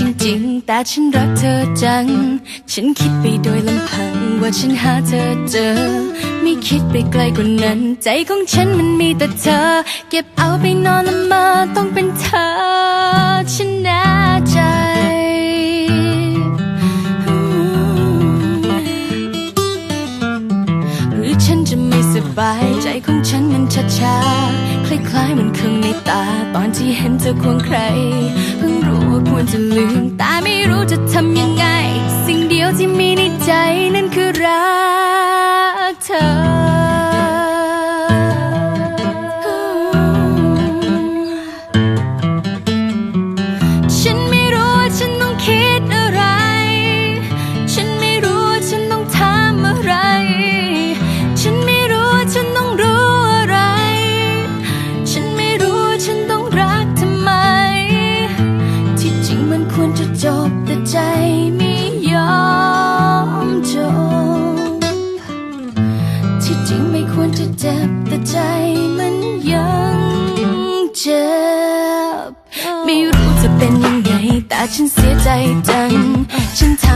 จริงๆ แต่ฉันรักเธอจัง ฉันคิดไปโดยลำพังว่าฉันหาเธอเจอ ไม่คิดไปไกลกว่านั้น ใจของฉันมันมีแต่เธอ เก็บเอาไปนอนละเมอต้องเป็นเธอ ฉันแน่ใจหรือฉันจะไม่สบายใจของฉันมันชาชาๆคล้ายๆมันเครื่องในตา ตอนที่เห็นเธอควงใคร เพิ่งรู้ว่าควร จะลืมแต่ไม่รู้จะทำยังไง จะจบแต่ใจไม่ยอมจบ ที่จริงไม่ควรจะเจ็บแต่ใจมันยังเจ็บ ไม่รู้จะเป็นยังไงแต่ฉันเสียใจจัง ฉันทำ